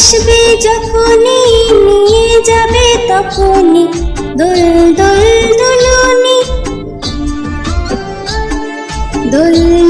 আসবে যখনই নিয়ে যাবে তখনই। দোল দোল দুলুনি। দুল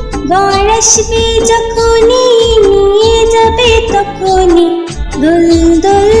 বর আসবে যখনই নিয়ে যাবে তখনই দুল দুল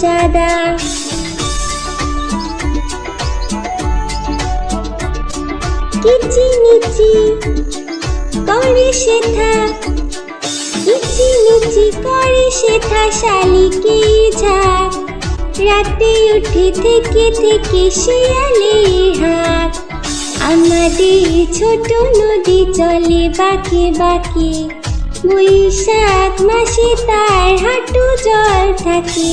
সাদা। কিচি মিচি করে শেখা কিচি মিচি করে শেখা শালিকে রাতে উঠে থেকে থেকে শিয়ালে হাঁক। আমাদের ছোট নদী চলে বাকি বাকি। বৈশাখ মাসে তার হাঁটু জল থাকে।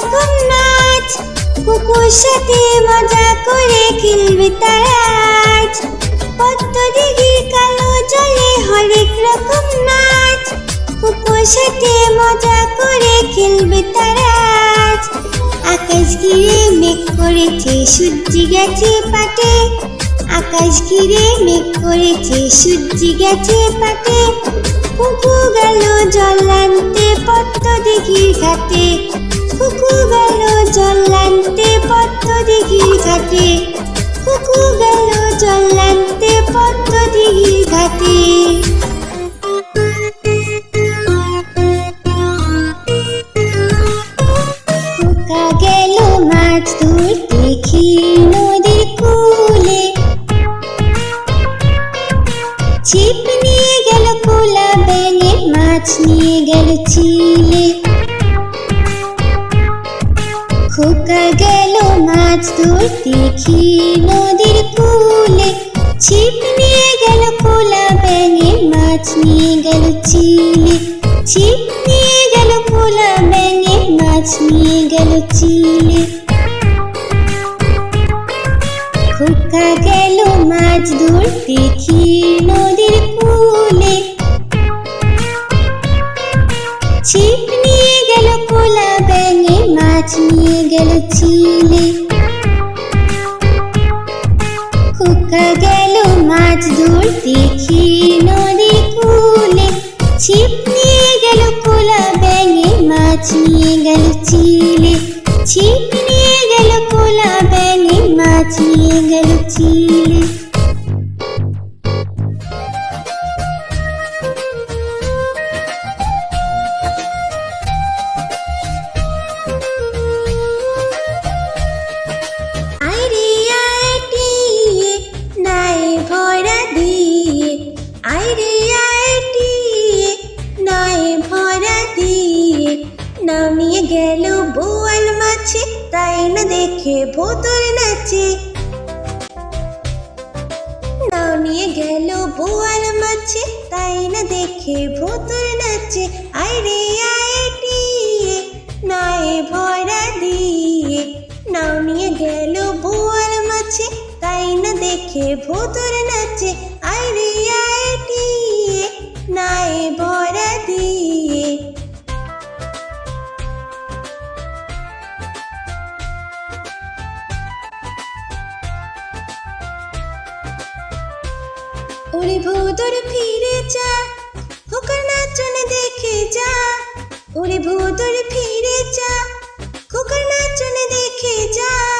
রকম নাচ কুকুর সাথে মজা করে খেলবে তারা ভক্ত দিঘির কালো জলে হরেক রকম নাচ। কুকুর সাথে মজা করে খেলবে তারা আকাশ ঘিরে মেঘ করেছে, সূর্যি গেছে পাটে। আকাশ ঘিরে মেঘ করেছে, সূর্যি গেছে পাটে কুকু গেল জল্লান্তে পদ্ম দিঘির ঘাটে। কুকু গেল জল্লান্তে পদ্ম দিঘির ঘাটে। কুকু গেল জল্লান্তে পদ্ম দিঘির ঘাটে। মাছ নিয়ে গেল চিলে খোকা গেল মাছ ধরতে, ক্ষীর নদীর কূলে। ছিপ নিয়ে গেল কোলা ব্যাঙে, মাছ নিয়ে গেল চিলে। ছিপ নিয়ে গেল কোলা ব্যাঙে, মাছ নিয়ে গেল চিলে। খোকা গেল মাছ ধরতে, ক্ষীর নদীর গেল চিলে খোকা গেল মাছ ধরতে ক্ষীর নদী কুলে। ছিপ নিয়ে গেল কোলা ব্যাঙে, মাছ নিয়ে গেল চিলে। ছিপ নিয়ে গেল কোলা ব্যাঙে, মাছ নিয়ে গেল চিলে। গেল বোয়াল মাছে, তাই না দেখে ভোতর নাচে। নিয়ে গেল বোয়াল মাছে, তাই না দেখে ভোতর নাচে। আইরে আইটিয়ে ওরে ভোদর ফিরে যা, খোকার নাচন দেখে যা। ওরে ভোদর ফিরে যা, খোকার নাচন দেখে যা।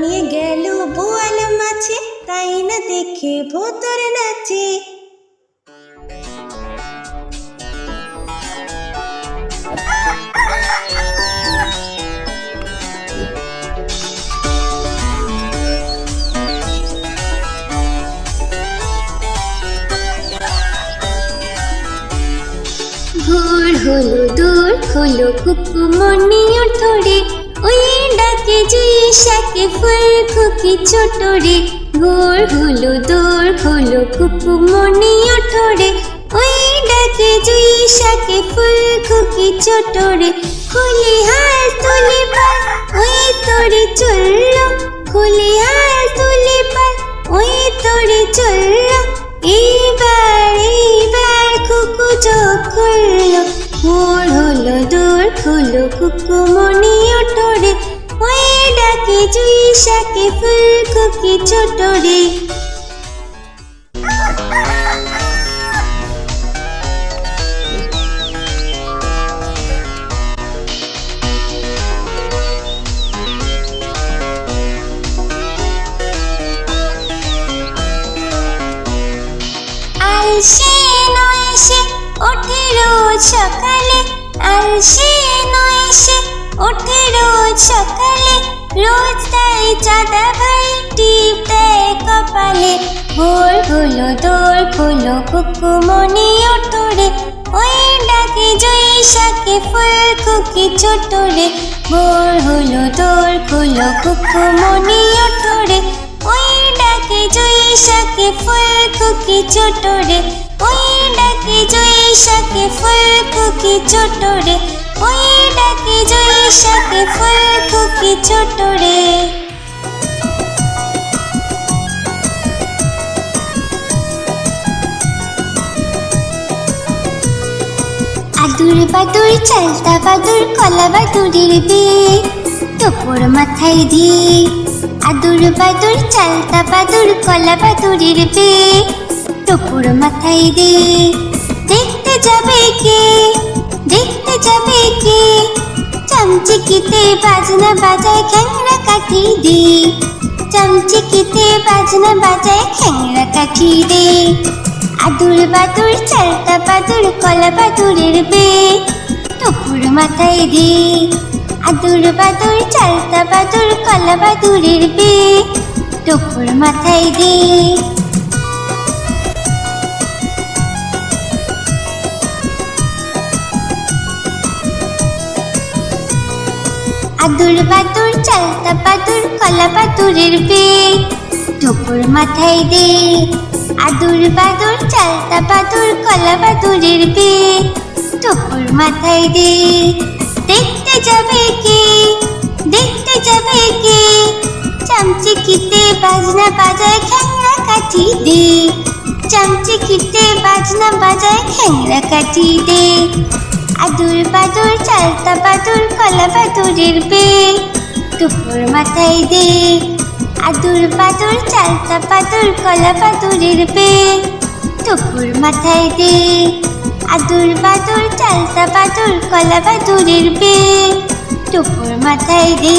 নিয়ে গেল বোয়াল মাছে, তাই না দেখে ভোতর নাচে। ভোর হলো, দূর হলো কুকুমনি ওঠরে ডাকে জুই শাকে ফুল খুকি ছোট রে। ভোর হলো দূর হলো কুকুমনি ওঠরে ওই ডাকে জুই শাকে ফুল খুকি ছোট রে। খুলি হাল তুলি পাল ওই তোরে চলল। খুলি হাল তুলি পাল ওই তোরে চলল। এইবার এইবার কুকু চোখ খুললো। ভোর হলো, দূর খুলো কুকু মনি ওঠরে ডাকে জুই শাকে ফুল খুকি ছোট রে। আলসে নয় সে ওঠে রোজ সকালে, আলসে নয় সে ওঠে রোজ সকালে। রোজ তাই চাঁদা ভাই টিপ কপালে। ভোর হলো দোর খোলো কুকু মনে ওঠরে ওই ডাকে জয়ী শাকে ফুল খুকি ছোট রে ভোর হলো দোর খোলো কুকু মনে ওঠরে ওই ডাকে জয়ী শাকে ফুল খুকি ছোট রে ওই ডাকে জয়ী শাকে ফুল খুকি ছোট রে ওই ডাকে জয়ী শাকে, ফুল খুকি ছোট রে। আদুর বাদুর, চালতা বাদুর, কলা বাদুরের বিয়ে টুপুর মাথায় দিয়ে। আদুর বাদুর, চালতা বাদুর, কলা বাদুরের বিয়ে টুপুর মাথায় দিয়ে। দেখতে যাবে কে? দেখতে যাবে কে চামচিকিতে বাজনা বাজায় খ্যাংরা কাঠি দি চামচিকিতে বাজনা বাজায় খ্যাংরা কাঠি দে আদুর বাদুর চালতা বাদুর, কলা বাদুরের বে টুকুর মাথায় দে। আদুর বাদুর চালতা বাদুর, কলা বাদুরের বে টুকুর মাথায় দে। আদুর বাদুর, চালতা বাদুর, কলা বাদুরের বে টুকুর মাথায় দে আদুর বাদুর, চালতা বাদুর, কলা বাদুরের বে টুকুর মাথায় দে দেখতে যাবে কে? দেখতে যাবে কে? চামচিকিতে বাজনা বাজায় খ্যাংরা কাঠি দে চামচিকিতে বাজনা বাজায় খ্যাংরা কাঠি দে আদুর বাদুর, চালতা বাদুর, কলা বাদুরের বে টুকুর মাথায় দে। আদুর বাদুর, চালতা বাদুর, কলা বাদুরের বে টুকুর মাথায় দে। আদুর বাদুর, চালতা বাদুর, কলা বাদুরের বে টুকুর মাথায় দে।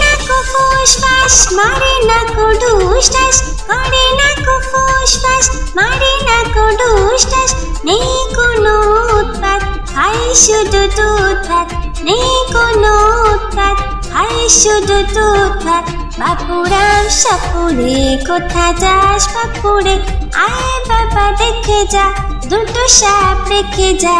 না কো ফুস ফাস মারে না কো ঢুস ঠাস করে না কো ফুস ফাস মারে না কো ঢুস ঠাস নেই কোনো উৎপাত, খাই শুধু দুধ ভাত নেই কোনো উৎপাত, খাই শুধু দুধ ভাত বাপুরাম সাপুরে কোথা যাস, বাপুরে, আয় বাবা দেখে যা, দুটো সাপ রেখে যা।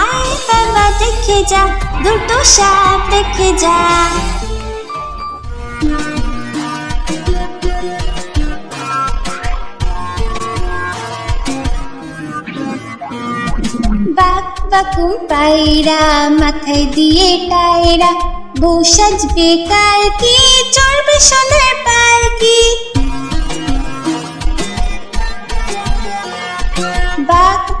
আয় বাবা দেখে যা দুটো সাপ রেখে যা বাক বাকুম পায়রা মাথায় দিয়ে টায়রা বউ সাজবে কালকে চড়বে সোনার পালকি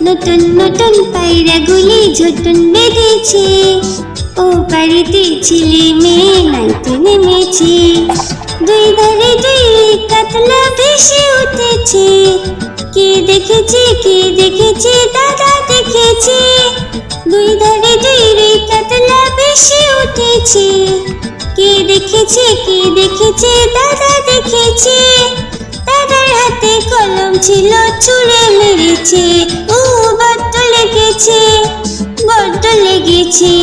নতুন নতুন পায়রাগুলি ঝুটুন বেঁধেছে। ও বাড়িতে ছেলে মেয়ে নাইতে নেমেছে। দুই ধারে দুই কাতলা ভেসে উঠেছে। কে দেখেছে কে দেখেছে, দাদা দেখেছে। দুই ধারে দুই রে কাতলা ভেসে উঠেছে। কে দেখেছে কে দেখেছে, দাদা দেখেছে। দাদার হাতে কলম ছিল ছুঁড়ে মেরেছে ও বড্ড লেগেছে বড্ড লেগেছে।